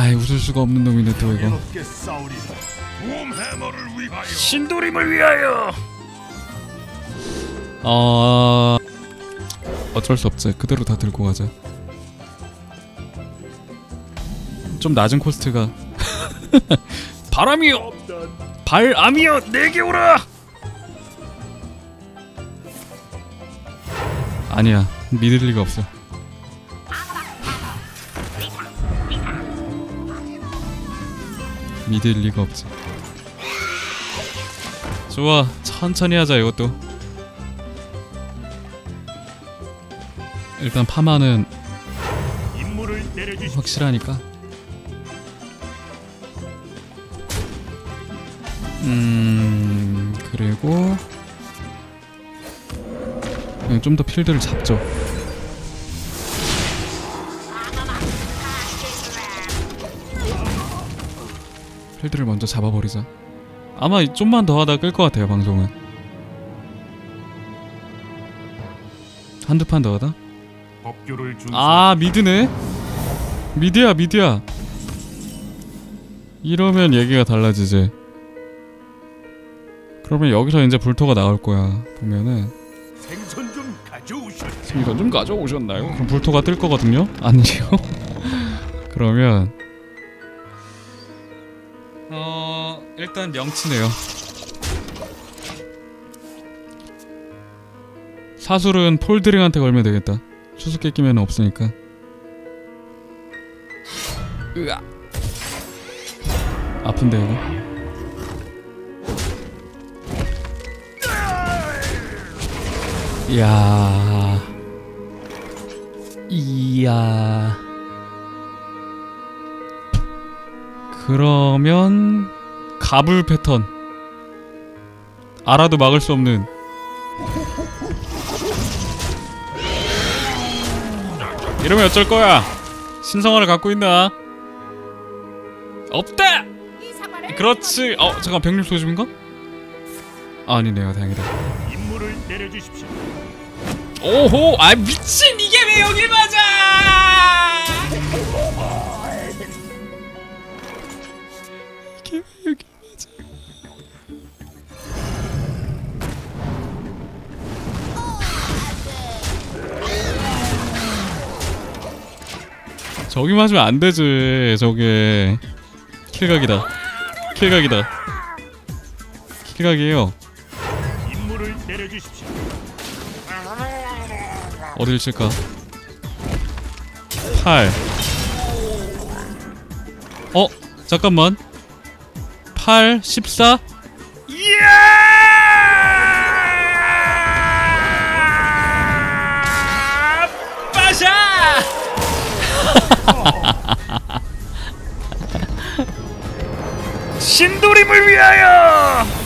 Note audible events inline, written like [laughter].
아이 웃을 수가 없는 놈이네 또 이거. 신도림을 위하여. 어... 어쩔 수 없지. 그대로 다 들고 가자. 좀 낮은 코스트가. [laughs] 바람이여 없단 발암이여 내게 오라! 아니야. 믿을 리가 없어 믿을 리가 없지. 좋아 천천히 하자 이것도. 일단 파마는. 확실하니까. 음 그리고 좀 더 필드를 잡죠 필드를 먼저 잡아버리자 아마 좀만 더 하다 끌 것 같아요 방송은 한두 판 더 하다. 아 미드네 미드야 미드야 이러면 얘기가 달라지지 그러면 여기서 이제 불토가 나올 거야 보면은 생선 좀 가져오셨. 생선 좀 가져오셨나요? 그럼 불토가 뜰 거거든요? 아니요 [laughs] 그러면 일단 명치네요. 사술은 폴드링한테 걸면 되겠다. 수수께 끼면 없으니까. 으아. 아픈데 이거? 이야. 이야. 그러면 가불 패턴. 알아도 막을 수 없는. 이러면 어쩔 거야? 신성화를 갖고 있나? 없다 그렇지. 어 잠깐 백률 소집인가? 아, 아니네요 다행이다. 오호! 아 미친! 이게 왜 여길 맞아! 이게 왜 맞아 [laughs] 저기 맞으면 안 되지 저게 킬각이다 킬각이다 킬각이에요. 어딜 칠까? 8 어? 잠깐만 8 14 이야! 빠샤! [laughs] 신도림을 위하여!